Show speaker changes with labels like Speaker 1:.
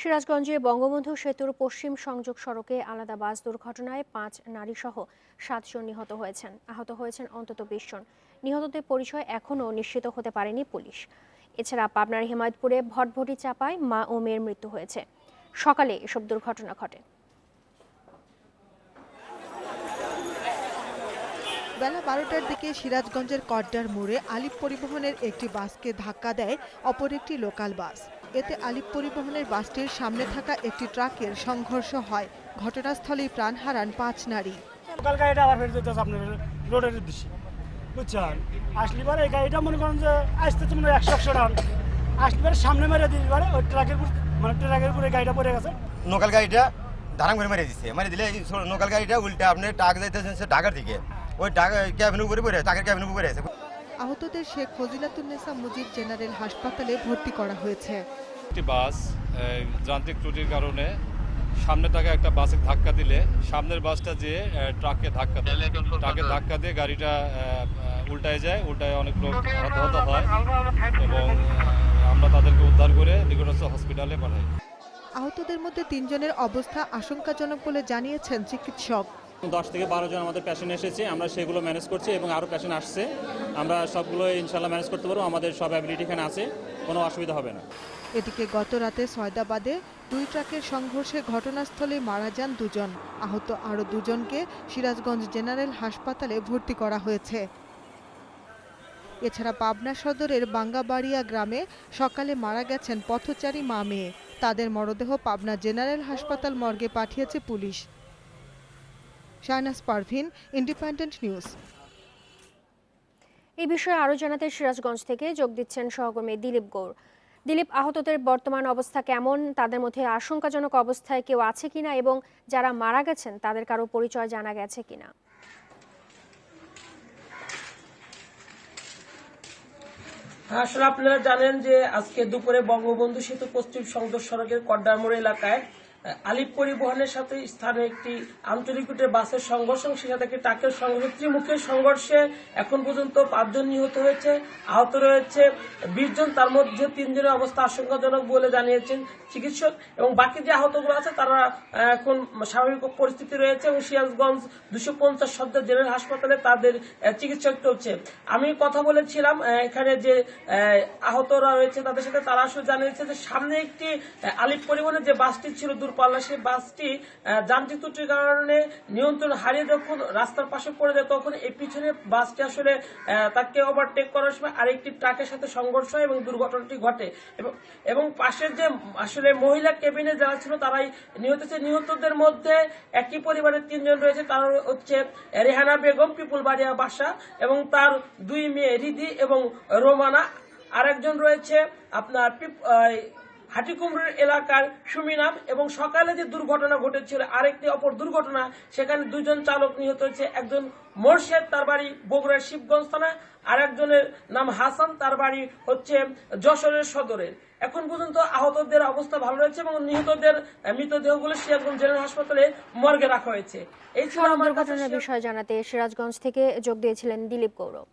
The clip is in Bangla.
Speaker 1: সিরাজগঞ্জে বঙ্গবন্ধু সেতুর পশ্চিম সংযোগ সড়কে আলাদা বাস দুর্ঘটনায় পাঁচ নারীসহ সাতজন নিহত হয়েছেন। আহত হয়েছেন অন্তত বিশ জন। নিহতদের পরিচয় এখনও নিশ্চিত হতে পারেনি পুলিশ। এছাড়া পাবনার হেমায়তপুরে ভটভটি চাপায় মা ও মেয়ের মৃত্যু হয়েছে। সকালে এসব দুর্ঘটনা ঘটে।
Speaker 2: বেলা বারোটার দিকে সিরাজগঞ্জের কড্ডার মোড়ে আলিপ পরিবহনের একটি বাসকে ধাক্কা দেয় অপর একটি লোকাল বাস। এতে আলিপ পরিবহনের বাসটির সামনে থাকা একটি ট্রাকের সংঘর্ষ হয়। ঘটনাস্থলেই প্রাণ হারান পাঁচ নারী।
Speaker 3: লোকাল গাড়িটা আবার ফেরত যেতেছে আপনার রোডের উদ্দেশ্যে। বুঝছেন? আসলে পরে এই গাড়িটা মনে করেন যে আসতেছে মনে একশো একশো টান আসলে পরে সামনে মেরে দিতে পারে ওই ট্রাকের উপর মানে ট্রাকের উপরে গাড়িটা পড়ে গেছে।
Speaker 4: লোকাল গাড়িটা ধারাম করে মেরে দিচ্ছে মেরে দিলে লোকাল গাড়িটা উল্টে আপনি টাক যাইতেছেন ঢাকার দিকে। ওই ক্যাবিনের উপরে পড়ে টাকার ক্যাবিনের উপরে আছে।
Speaker 2: আহতদের শেখ ফজিলাতুন্নেসা মুজিব জেনারেল হাসপাতালে ভর্তি করা হয়েছে।
Speaker 5: একটি বাস যান্ত্রিক ত্রুটির কারণে সামনে থাকা একটা বাসে ধাক্কা দিলে সামনের বাসটা যে ট্রাকে ধাক্কা দেয়। ট্রাকে ধাক্কা দিয়ে গাড়িটা উল্টায় যায় উল্টায় অনেক লোক হতাহত হয় এবং আমরা তাদেরকে উদ্ধার করে নিকটস্থ হসপিটালে পাঠাই।
Speaker 2: আহতদের মধ্যে তিনজনের অবস্থা আশঙ্কাজনক বলে জানিয়েছেন চিকিৎসক।
Speaker 6: দশ থেকে বারো জন আমাদের পেশেন্ট এসেছে, আমরা সেগুলো ম্যানেজ করছি এবং আরও পেশেন্ট আসছে। আমরা সবগুলো ইনশাল্লাহ ম্যানেজ করতে পারব, আমাদের সব অ্যাবিলিটি এখানে আছে, কোনো অসুবিধা হবে না।
Speaker 2: এদিকে গত রাতে সয়দাবাদে দুই ট্রাকের সংঘর্ষে ঘটনাস্থলে মারা যান দুজন। আহত আরও দুজনকে সিরাজগঞ্জ জেনারেল হাসপাতালে ভর্তি করা হয়েছে। এছাড়া পাবনা সদরের বাঙ্গাবাড়িয়া গ্রামে সকালে মারা গেছেন পথচারী মা মেয়ে। তাদের মরদেহ পাবনা জেনারেল হাসপাতাল মর্গে পাঠিয়েছে police. Shahnaz Parvin independent news
Speaker 1: এই বিষয়ে আরও জানাতে সিরাজগঞ্জ থেকে যোগ দিচ্ছেন সহকর্মী দিলীপ গৌর। দিলীপ আহতদের বর্তমান অবস্থা কেমন? তাদের মধ্যে আশঙ্কাজনক অবস্থায় কেউ আছে কিনা? এবং যারা মারা গেছেন তাদের কারও পরিচয় জানা গেছে কিনা?
Speaker 7: আসলে আপনারা জানেন যে আজকে দুপুরে বঙ্গবন্ধু সেতু পশ্চিম সংযোগ সড়কের কড্ডারমোড় এলাকায় আলিপ পরিবহনের সাথে স্থানে একটি আঞ্চলিক রুটের বাসের সংঘর্ষ সাথে একটি ট্রাকের সংঘর্ষ ত্রিমুখের সংঘর্ষে এখন পর্যন্ত পাঁচজন নিহত হয়েছে, আহত রয়েছে। বিশ জন তার মধ্যে তিনজনের অবস্থা আশঙ্কাজনক বলে জানিয়েছেন চিকিৎসক এবং বাকি যে আহতগুলো আছে তারা এখন স্বাভাবিক পরিস্থিতি রয়েছে এবং সিরাজগঞ্জ দুশো পঞ্চাশ সদ্য জেনারেল হাসপাতালে তাদের চিকিৎসক চলছে। আমি কথা বলেছিলাম এখানে যে আহতরা রয়েছে তাদের সাথে তারা আসলে জানিয়েছে যে সামনে একটি আলিপ পরিবহনের যে বাসটি ছিল সেই বাসটি যান্ত্রিক ত্রুটির কারণে নিয়ন্ত্রণ হারিয়ে যখন রাস্তার পাশে পড়ে যায়, তখন এই পিছনে বাসটি আসলে তাকে ওভারটেক করার সময় আরেকটি ট্রাকের সাথে সংঘর্ষ হয় এবং দুর্ঘটনাটি ঘটে। এবং পাশের যে আসলে মহিলা কেবিনে যারা ছিল, তারাই নিহত হয়েছে। নিহতদের মধ্যে একই পরিবারের তিনজন রয়েছে। তারা হচ্ছে রেহানা বেগম পিপুল বাড়িয়া বাসা, এবং তার দুই মেয়ে রিদি এবং রোমানা। আরেকজন রয়েছে আপনার হাটিকুমরুর এলাকার সুমিনাম এবং সকালে যে দুর্ঘটনা ঘটেছিল আরেকটি অপর দুর্ঘটনা সেখানে দুজন চালক নিহত হয়েছে। একজন মোর্শেদ তার বাড়ি বগুড়ার শিবগঞ্জ থানা আর একজনের নাম হাসান তার বাড়ি হচ্ছে যশোরের সদরের। এখন পর্যন্ত আহতদের অবস্থা ভালো রয়েছে এবং নিহতদের মৃতদেহগুলো সিরাজগঞ্জ জেনারেল হাসপাতালে মর্গে রাখা হয়েছে। এই ছিল
Speaker 1: সড়ক
Speaker 7: আমার কাছে
Speaker 1: দুর্ঘটনার বিষয়ে জানাতে সিরাজগঞ্জ থেকে যোগ দিয়েছিলেন দিলীপ গৌরব